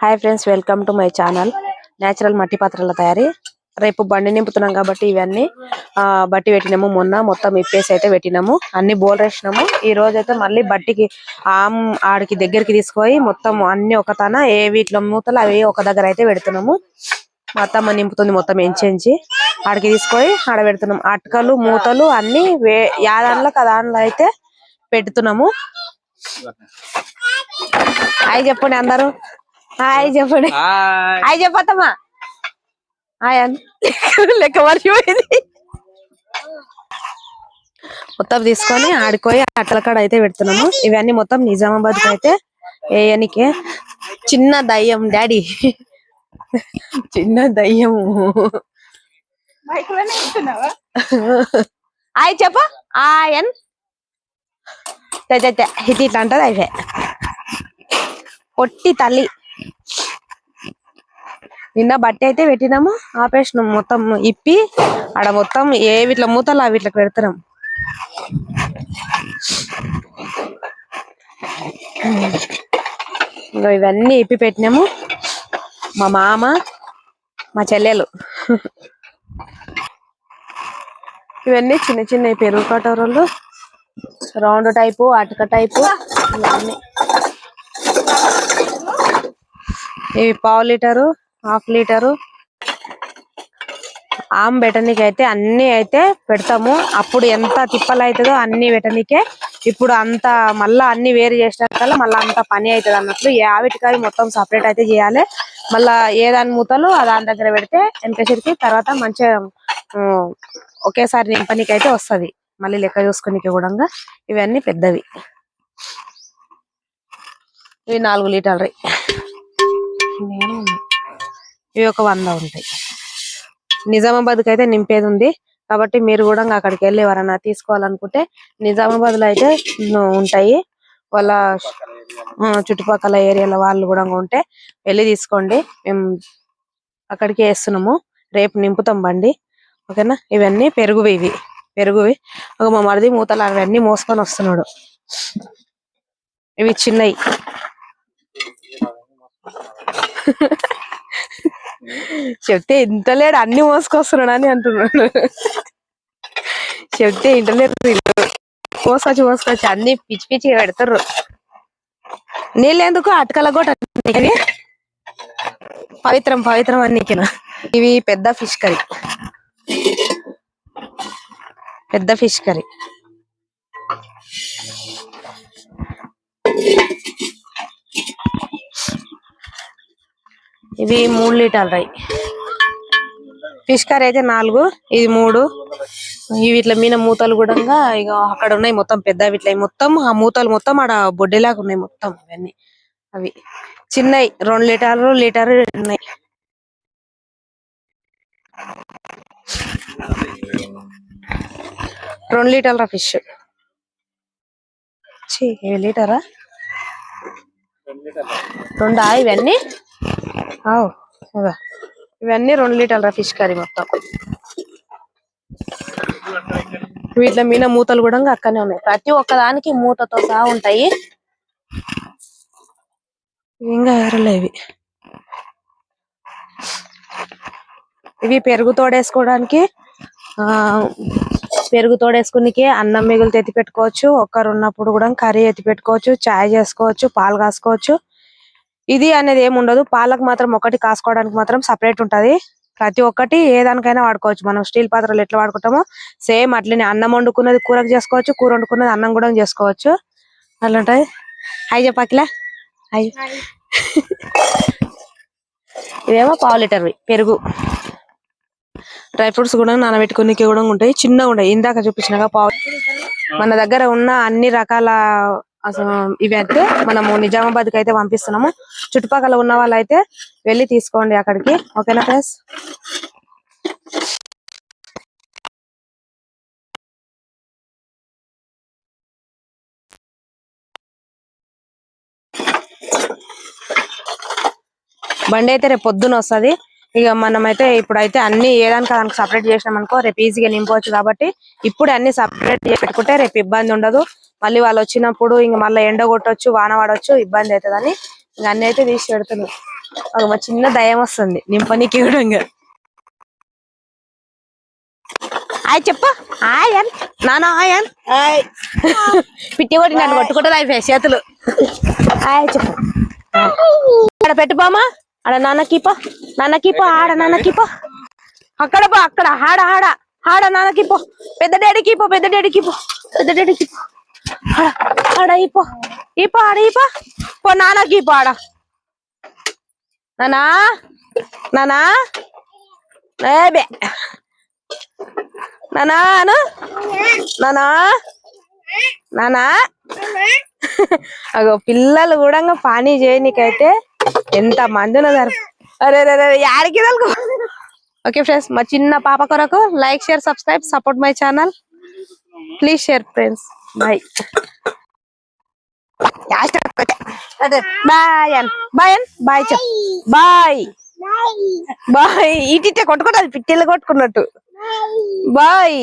Hi friends welcome to my channel natural మట్టి పాత్రల తయారీ. రేపు బండి నింపుతున్నాం కాబట్టి ఇవన్నీ బట్టి పెట్టినాము. మొన్న మొత్తం ఇప్పేసి అయితే పెట్టినాము. అన్ని బోల్ వేసినాము ఈ రోజు అయితే మళ్ళీ బట్టికి ఆమ్ ఆడికి దగ్గరికి తీసుకుపోయి మొత్తం అన్ని ఒక తన ఏ వీటిలో మూతలు అవి ఒక దగ్గర అయితే పెడుతున్నాము. మా అత్తమ్మ నింపుతుంది మొత్తం ఎంచి ఆడికి తీసుకొని ఆడ పెడుతున్నాం. అటకలు మూతలు అన్ని వే యాదాన్లో కదాన్లో అయితే పెడుతున్నాము. హాయ్ చెప్పండి అందరూ. హాయ్ చెప్పండి. హాయ్ చెప్పత్తమ్మా. హాయ్ అన్న లెక్క మర్చిపోయింది. మొత్తం తీసుకొని ఆడుకోయి అట్ల కాడ అయితే పెడుతున్నాము. ఇవన్నీ మొత్తం నిజామాబాద్కి అయితే వేయనికే. చిన్న దయ్యం డాడీ. చిన్న దయ్యము హాయ్ చెప్ప. ఆయన్ ఇట్లా అంటది అయితే పొట్టి తల్లి. నిన్న బట్టి అయితే పెట్టినాము ఆపేసినాం. మొత్తం ఇప్పి ఆడ మొత్తం ఏ వీటిలో మూతలు అవి వీటికి పెడతాం ఇంకా ఇవన్నీ ఇప్పి పెట్టినాము. మా మామ మా చెల్లెలు. ఇవన్నీ చిన్న చిన్న పెరుగు కటోరలు రౌండ్ టైపు అటక టైపు ఇవన్నీ. ఇవి పావు లీటరు హాఫ్ లీటరు. ఆమ్ పెట్టనీకి అయితే అన్ని అయితే పెడతాము. అప్పుడు ఎంత తిప్పలు అవుతుందో అన్ని వెటనికే ఇప్పుడు అంత మళ్ళా అన్ని వేరు చేసినాకల్లా మళ్ళీ అంత పని అవుతుంది అన్నట్లు ఆవిటికాయ మొత్తం సపరేట్ అయితే చేయాలి. మళ్ళా ఏ దాని మూతలు ఆ దాని దగ్గర పెడితే వెనకసరికి తర్వాత మంచిగా ఒకేసారి నింపనీకి అయితే వస్తది. మళ్ళీ లెక్క చూసుకునికి కూడా ఇవన్నీ పెద్దవి. ఇవి నాలుగు లీటర్లు. ఇవి ఒక వంద ఉంటాయి. నిజామాబాద్కి అయితే నింపేది ఉంది కాబట్టి మీరు కూడా అక్కడికి వెళ్ళి ఎవరన్నా తీసుకోవాలనుకుంటే నిజామాబాద్లో అయితే ఉంటాయి. వాళ్ళ చుట్టుపక్కల ఏరియాల వాళ్ళు కూడా ఉంటే వెళ్ళి తీసుకోండి. మేము అక్కడికి వేస్తున్నాము. రేపు నింపుతాం బండి. ఓకేనా? ఇవన్నీ పెరుగువి ఇవి. పెరుగువి. ఒక మా మరిది మూతలు అవన్నీ మోసుకొని వస్తున్నాడు. ఇవి చిన్నవి. చెప్తే ఇంత లేడు అన్ని మోసుకొస్తున్నాడు అని అంటున్నాడు. చెప్తే ఇంటలేరు వీళ్ళు మోసుకొచ్చి మోసుకొచ్చి అన్ని పిచ్చి పిచ్చి పెడతారు. నీళ్ళు ఎందుకు అటకల కూడా పవిత్రం పవిత్రం అన్నికిన ఇవి పెద్ద ఫిష్ కర్రీ. పెద్ద ఫిష్ కర్రీ. ఇవి మూడు లీటర్లు రై ఫిష్ కర్రీ అయితే నాలుగు ఇది మూడు. ఇవి ఇట్లా మీన మూతలు కూడా ఇక అక్కడ ఉన్నాయి మొత్తం పెద్ద ఇట్లా మొత్తం ఆ మూతలు మొత్తం ఆడ బొడ్డేలాగా ఉన్నాయి మొత్తం ఇవన్నీ. అవి చిన్నవి రెండు లీటర్లు లీటర్ ఉన్నాయి. రెండు లీటర్ల ఫిష్. లీటరా? రెండా ఇవన్నీ? ఇవన్నీ రెండు లీటర్ల ఫిష్ కర్రీ మొత్తం. వీటిలో మీద మూతలు కూడా అక్కనే ఉన్నాయి. ప్రతి ఒక్క దానికి మూతతో సహా ఉంటాయి. ఇంకా ఎరలే ఇవి. ఇవి పెరుగు తోడేసుకోవడానికి ఆ పెరుగు తోడేసుకునికి అన్నం మిగులు ఎత్తి పెట్టుకోవచ్చు ఒక్కరు ఉన్నప్పుడు కూడా కర్రీ ఎత్తి పెట్టుకోవచ్చు చాయ్ చేసుకోవచ్చు పాలు కాసుకోవచ్చు. ఇది అనేది ఏమి ఉండదు. పాలకు మాత్రం ఒకటి కాసుకోవడానికి మాత్రం సపరేట్ ఉంటది. ప్రతి ఒక్కటి ఏ దానికైనా వాడుకోవచ్చు. మనం స్టీల్ పాత్రలు ఎట్లా వాడుకుంటామో సేమ్ అట్లనే అన్నం వండుకున్నది కూరకు చేసుకోవచ్చు కూర వండుకున్నది అన్నం కూడా చేసుకోవచ్చు. అట్లా ఉంటది హాయ్ చెప్పకిలా హాయ్. ఇవేమో పావు లీటర్ పెరుగు. డ్రై ఫ్రూట్స్ కూడా నానబెట్టుకునేకి కూడా ఉంటాయి. చిన్నగా ఉంటాయి. ఇందాక చూపించినాక పావు మన దగ్గర ఉన్న అన్ని రకాల అసలు ఇవి అయితే మనము నిజామాబాద్కి అయితే పంపిస్తున్నాము. చుట్టుపక్కల ఉన్న వాళ్ళు అయితే వెళ్ళి తీసుకోండి అక్కడికి. ఓకేనా ఫ్రెండ్స్? బండి అయితే రేపు పొద్దున వస్తది. ఇక మనమైతే ఇప్పుడైతే అన్ని ఏదానికి దానికి సపరేట్ చేసినాం అనుకో రేపు ఈజీగా నింపవచ్చు కాబట్టి ఇప్పుడు అన్ని సపరేట్ పెట్టుకుంటే రేపు ఇబ్బంది ఉండదు. మళ్ళీ వాళ్ళు వచ్చినప్పుడు ఇంక మళ్ళీ ఎండ కొట్టొచ్చు వాన పడవచ్చు ఇబ్బంది అవుతుందని ఇంక అన్ని అయితే తీసి పెడుతున్నాం ఒక మా చిన్న దయం వస్తుంది నింపనీకి కూడా హాయ్ చెప్ప. హాయ్ అన్. నానా హాయ్ అన్. హాయ్. పిట్టి కొట్టి నన్ను కొట్టుకుంటుంది అయిపోయాయి చేతులు. హాయ్ చెప్పు. అక్కడ పెట్టు బామా ఆడ నాన్నకిపో నాన్నకిపో ఆడ నాన్నకిపో అక్కడ పో అక్కడ. ఆడ ఆడ. ఆడ నాన్నకిపో పెద్ద డాడీకి పో పెద్ద డాడీకి పో. పెద్ద డాడీకి పో. ఆడ ఆడ ఇపో ఇపో ఆడ ఇపో పో. నాన్నకి పో ఆడ. నానా నానా ఏబే నానా అను. నానా నానా అగో పిల్లలు కూడా పానీ చేయనీకైతే ఎంత మంది ఉన్నారు అరే రే అరే యాడికి ఓకే ఫ్రెండ్స్ మా చిన్న పాప కొరకు like share subscribe support my channel. Please share friends. Bye bye an bye అన్ బాయ్ చెప్ బాయ్ బాయ్ ఇటు కొట్టుకుంటుంది పిట్టిల్లు కొట్టుకున్నట్టు బాయ్